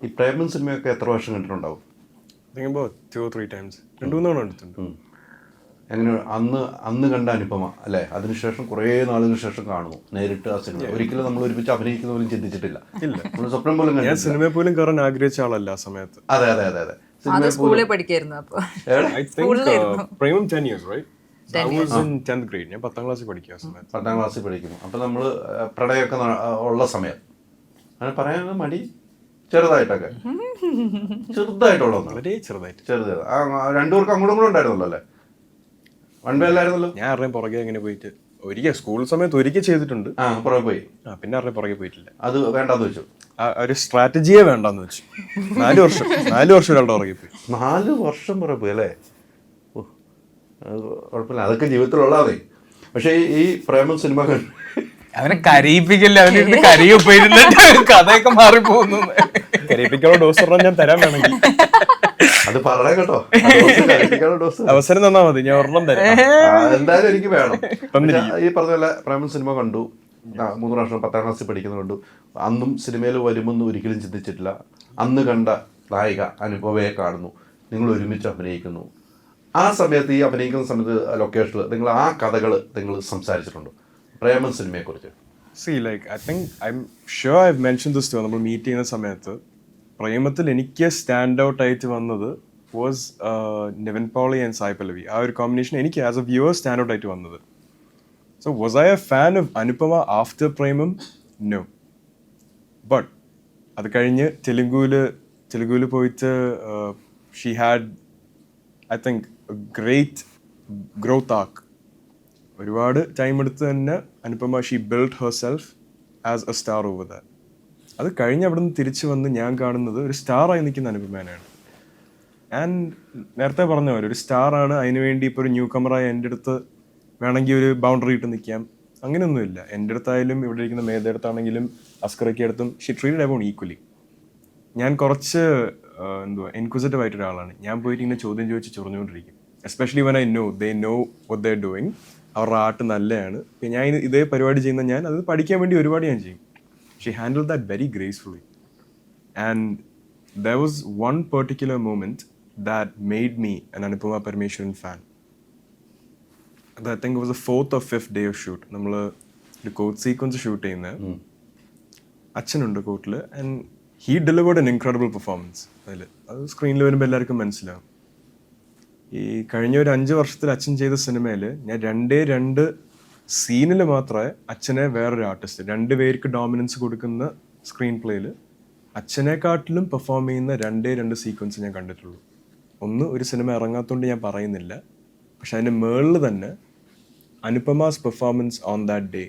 ഈ പ്രേമൻ സിനിമയൊക്കെ എത്ര വർഷം കണ്ടിട്ടുണ്ടാവും? think about two or three times. രണ്ടു മൂന്ന് തവണ എടുത്തിട്ടുണ്ട് ഉം. എങ്ങനെ അന്ന് അന്ന് കണ്ട അനുപമ അല്ലേ? അതിനുശേഷം കുറേ നാളിന് ശേഷം കാണുന്നു നേരിട്ട് ആ സിനിമ. ഒരിക്കലും നമ്മൾ ഒരുമിച്ച് അഭിനയിക്കുന്ന പോലും ചിന്തിച്ചിട്ടില്ല. ഇല്ല. നമ്മൾ സ്വപ്നം പോലും ഞാൻ സിനിമ സിനിമയിൽ പോലും കയറാൻ ആഗ്രഹിച്ച ആളല്ല ആ സമയത്ത്. അതെ അതെ അതെ അതെ. അത് സിനിമയിൽ സ്കൂളിൽ പഠിക്കായിരുന്നു അപ്പൊ. I think Premam ten years right I was in tenth grade ഞാൻ പത്താം ക്ലാസ്സിൽ പഠിക്കുക സമയത്ത്. പത്താം ക്ലാസ്സിൽ പഠിക്കുന്നു അപ്പം നമ്മൾ പ്രണയൊക്കെ ഉള്ള സമയം. അങ്ങനെ പറയാനുള്ള മടി. ചെറുതായിട്ടൊക്കെ. ചെറുതായിട്ടുള്ള വളരെ ചെറുതായിട്ട്. ചെറുത്. ആ അങ്ങോട്ടും കൂടെ ഉണ്ടായിരുന്നല്ലോ അല്ലേ? വൺവേ അല്ലായിരുന്നല്ലോ? ഞാൻ അറിയാൻ പുറകെ എങ്ങനെ പോയിട്ട് ഒരിക്കൽ സ്കൂൾ സമയത്ത് ഒരിക്കൽ ചെയ്തിട്ടുണ്ട്. ആ പുറകെ പോയി. ആ പിന്നെ അറിയാൻ പുറകെ പോയിട്ടില്ല. അത് വേണ്ടാന്ന് വെച്ചു. ഒരു സ്ട്രാറ്റജിയെ വേണ്ടെന്ന് വെച്ചു. നാല് വർഷം. നാല് വർഷം ഒരാളുടെ പുറകെ പോയി. നാല് വർഷം പുറകെ പോയി അല്ലേ? ഓ, കുഴപ്പമില്ല. അതൊക്കെ ജീവിതത്തിലുള്ളതേ പക്ഷേ ഈ- പ്രേമ സിനിമ അവനെ കരയിപ്പിക്കില്ല? അവനിരുന്ന് കരയിപ്പോയിരുന്നിട്ട് കഥയൊക്കെ മാറിപ്പോകുന്നു കരയിപ്പിക്കാനുള്ള ഡോസ് പറഞ്ഞാൽ ഞാൻ തരാൻ വേണമെങ്കിൽ. അത് പറയണം കേട്ടോ. അവസരം തന്നാ മതി ഞാൻ ഒരെണ്ണം തരാം. എന്തായാലും എനിക്ക് വേണം. ഈ പറഞ്ഞ പോലെ പ്രേമൻ സിനിമ കണ്ടു. ആ, മൂന്ന് പ്രാവശ്യം പത്താം ക്ലാസ്സിൽ പഠിക്കുന്നത് കണ്ടു. അന്നും സിനിമയിൽ വരുമെന്ന് ഒരിക്കലും ചിന്തിച്ചിട്ടില്ല. അന്ന് കണ്ട നായിക അനുഭവയെ കാണുന്നു. നിങ്ങൾ ഒരുമിച്ച് അഭിനയിക്കുന്നു. ആ സമയത്ത് ഈ അഭിനയിക്കുന്ന സമയത്ത് ലൊക്കേഷനിൽ നിങ്ങൾ ആ കഥകൾ നിങ്ങൾ സംസാരിച്ചിട്ടുണ്ടോ? പ്രേമൻ സിനിമയെക്കുറിച്ച്. See like I think I'm sure I mention this to നമ്മൾ മീറ്റ് ചെയ്യുന്ന സമയത്ത് പ്രേമത്തിൽ എനിക്ക് സ്റ്റാൻഡ് ഔട്ട് ആയിട്ട് വന്നത് വാസ് നെവൻ പോളി ആൻഡ് സായ് പല്ലവി ആ ഒരു കോമ്പിനേഷൻ എനിക്ക് as a viewer stand out ആയിട്ട് വന്നത്. So was I a fan of Anupama after Premam no but അത് കഴിഞ്ഞ് തെലുങ്കുവിൽ തെലുങ്കുവിൽ പോയിട്ട് she had I think great growth ആക്ക് ഒരുപാട് ടൈം എടുത്ത് തന്നെ Anupama she build herself as a star over that അത് കഴിഞ്ഞ് അവിടെ നിന്ന് തിരിച്ചു വന്ന് ഞാൻ കാണുന്നത് ഒരു സ്റ്റാറായി നിൽക്കുന്ന അനുപമേനയാണ്. ഞാൻ നേരത്തെ പറഞ്ഞ പോലെ ഒരു സ്റ്റാറാണ് അതിനുവേണ്ടി ഇപ്പോൾ ഒരു ന്യൂ കമറായി എന്റെ അടുത്ത് വേണമെങ്കിൽ ഒരു ബൗണ്ടറി ഇട്ട് നിൽക്കാം. അങ്ങനെയൊന്നുമില്ല എന്റെ അടുത്തായാലും ഇവിടെ ഇരിക്കുന്ന മേധയുടെ അടുത്താണെങ്കിലും അസ്കറയ്ക്ക് അടുത്തും ഷി ട്രീഡ് അബൌൺ ഈക്വലി ഞാൻ കുറച്ച് എന്തുവാ എൻക്വിസിറ്റീവ് ആയിട്ട് ഒരാളാണ് ഞാൻ പോയിട്ട് ഇങ്ങനെ ചോദ്യം ചോദിച്ച് ചൊറിഞ്ഞുകൊണ്ടിരിക്കും. Especially when I know they know what they doing അവരുടെ ആർട്ട് നല്ലതാണ്. ഞാൻ ഇതേ പരിപാടി ചെയ്യുന്ന ഞാൻ അത് പഠിക്കാൻ വേണ്ടി ഒരുപാട് ഞാൻ ചെയ്യും. She handle that very gracefully and there was one particular moment that made me an Anupama Parameswaran fan അത് I think was a fourth of fifth day of shoot നമ്മൾ ഒരു കോട്ട് സീക്വൻസ് ഷൂട്ട് ചെയ്യുന്നത് അച്ഛനുണ്ട് കോട്ടിൽ and he delivered an incredible performance അതിൽ അത് സ്ക്രീനിൽ വരുമ്പോൾ എല്ലാവർക്കും മനസ്സിലാവും. ഈ കഴിഞ്ഞ ഒരു അഞ്ച് വർഷത്തിൽ അച്ഛൻ ചെയ്ത സിനിമയിൽ ഞാൻ രണ്ടേ രണ്ട് സീനിൽ മാത്രമേ അച്ഛനെ വേറൊരു ആർട്ടിസ്റ്റ് രണ്ട് പേർക്ക് ഡോമിനൻസ് കൊടുക്കുന്ന സ്ക്രീൻ പ്ലേയിൽ അച്ഛനെക്കാട്ടിലും പെർഫോം ചെയ്യുന്ന രണ്ടേ രണ്ട് സീക്വൻസ് ഞാൻ കണ്ടിട്ടുള്ളൂ. ഒന്ന് ഒരു സിനിമ ഇറങ്ങാത്തതുകൊണ്ട് ഞാൻ പറയുന്നില്ല. പക്ഷെ അതിന്റെ മേളിൽ തന്നെ Anupama's performance on that day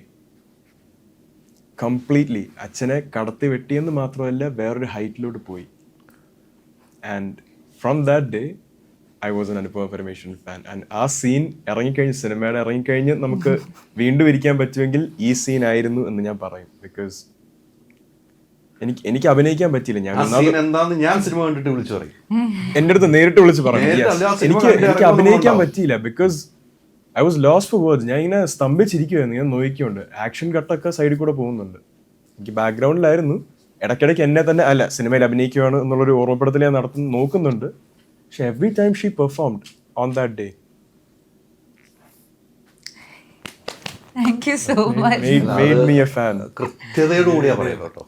completely അച്ഛനെ കടത്തി വെട്ടിയെന്ന് മാത്രമല്ല വേറൊരു ഹൈറ്റിലോട്ട് പോയി. And from that day I was an Anupama Parameswaran fan and ആ സീൻ ഇറങ്ങിക്കഴിഞ്ഞ് സിനിമയുടെ ഇറങ്ങിക്കഴിഞ്ഞ് നമുക്ക് വീണ്ടും ഇരിക്കാൻ പറ്റുമെങ്കിൽ ഈ സീൻ ആയിരുന്നു എന്ന് ഞാൻ പറയും. ബിക്കോസ് എനിക്ക് എനിക്ക് അഭിനയിക്കാൻ പറ്റിയില്ല. ഞാൻ എന്താന്ന് ഞാൻ സിനിമ കണ്ടിട്ട് വിളിച്ചു പറയും. എന്റെ അടുത്ത് നേരിട്ട് വിളിച്ച് പറഞ്ഞു എനിക്ക് എനിക്ക് അഭിനയിക്കാൻ. പറ്റിയില്ല. Because I was loss for words ഞാൻ ഇങ്ങനെ സ്തംഭിച്ചിരിക്കുവായിരുന്നു. ഞാൻ നോക്കിക്കൊണ്ട്. ആക്ഷൻ കട്ടൊക്കെ സൈഡിൽ കൂടെ പോകുന്നുണ്ട്. എനിക്ക് ബാക്ക്ഗ്രൗണ്ടിലായിരുന്നു ഇടയ്ക്കിടയ്ക്ക് എന്നെ തന്നെ അല്ല സിനിമയിൽ അഭിനയിക്കുകയാണ് എന്നുള്ളൊരു ഓർമ്മപ്പെടുത്തൽ ഞാൻ നടത്തുന്നു നോക്കുന്നുണ്ട്. പക്ഷെ every time she performed on that day thank you so much made me a fan കൃത്യതയോടുകൂടിയാ പറയുന്നത് കേട്ടോ.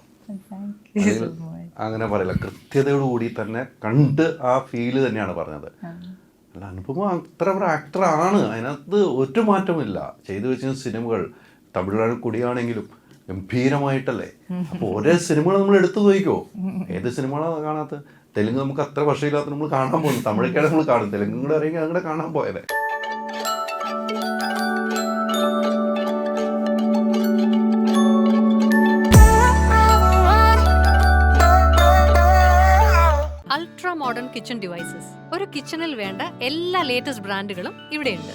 താങ്ക് യു സോ മച്ച് അങ്ങനെ പറയില്ല. കൃത്യതയോടുകൂടി തന്നെ കണ്ട് ആ ഫീൽ തന്നെയാണ് പറഞ്ഞത്. അല്ല അനുപമ അത്ര ഒരു ആക്ടറാണ് അതിനകത്ത് ഒരു മാറ്റമില്ല ചെയ്തു വെച്ച സിനിമകൾ തമിഴ്നാട് കൂടിയാണെങ്കിലും ഗംഭീരമായിട്ടല്ലേ? അപ്പോൾ ഓരോ സിനിമകൾ നമ്മൾ എടുത്തു നോക്കിക്കോ. ഏത് സിനിമകളാണ് കാണാത്ത തെലുങ്ക് നമുക്ക് അത്ര ഭക്ഷയില്ലാത്ത നമ്മൾ കാണാൻ പോകുന്നു. തമിഴൊക്കെയാണ് നമ്മൾ കാണും തെലുങ്കും കൂടെ അറിയെങ്കിൽ അങ്ങനെ കാണാൻ പോയത്. അൾട്രാ മോഡേൺ കിച്ചൺ ഡിവൈസസ് ഒരു കിച്ചണിൽ വേണ്ട എല്ലാ ലേറ്റസ്റ്റ് ബ്രാൻഡുകളും ഇവിടെയുണ്ട്.